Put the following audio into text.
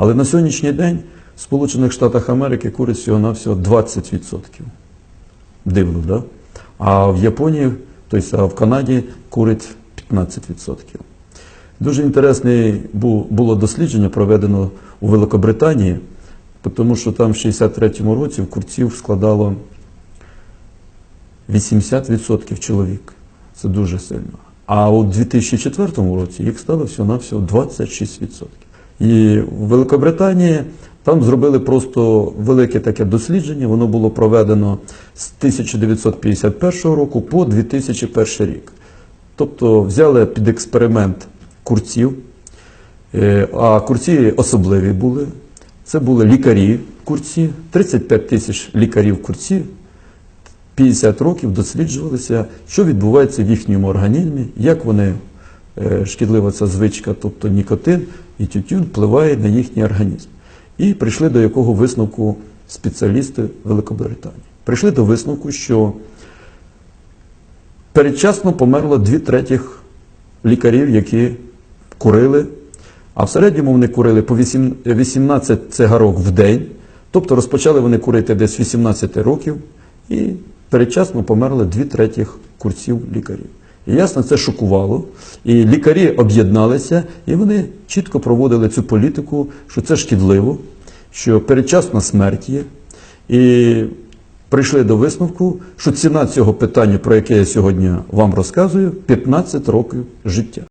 Але на сьогоднішній день в Сполучених Штатах Америки курить всього-навсього 20%. Дивно, да? А в Японії, тобто в Канаді курить 15%. Дуже інтересне було дослідження, проведено у Великобританії, тому що там в 63-му році в курців складало 80% чоловік. Це дуже сильно. А у 2004 році їх стало всього-навсього 26%. І в Великобританії там зробили просто велике таке дослідження. Воно було проведено з 1951 року по 2001 рік. Тобто взяли під експеримент курців, Е, а курці особливі були. Це були лікарі курці, 35 тисяч лікарів курці, 50 років досліджувалися, що відбувається в їхньому організмі, як вони, шкідлива ця звичка, тобто нікотин і тютюн, впливає на їхній організм. І прийшли до якого висновку спеціалісти Великобританії. Прийшли до висновку, що передчасно померло дві третіх лікарів, які курили, а в середньому вони курили по 18 цигарок в день, тобто розпочали вони курити десь 18 років, і передчасно померли дві третіх курців лікарів. І ясно, це шокувало. І лікарі об'єдналися, і вони чітко проводили цю політику, що це шкідливо, що передчасна смерть є. І прийшли до висновку, що ціна цього питання, про яке я сьогодні вам розказую, 15 років життя.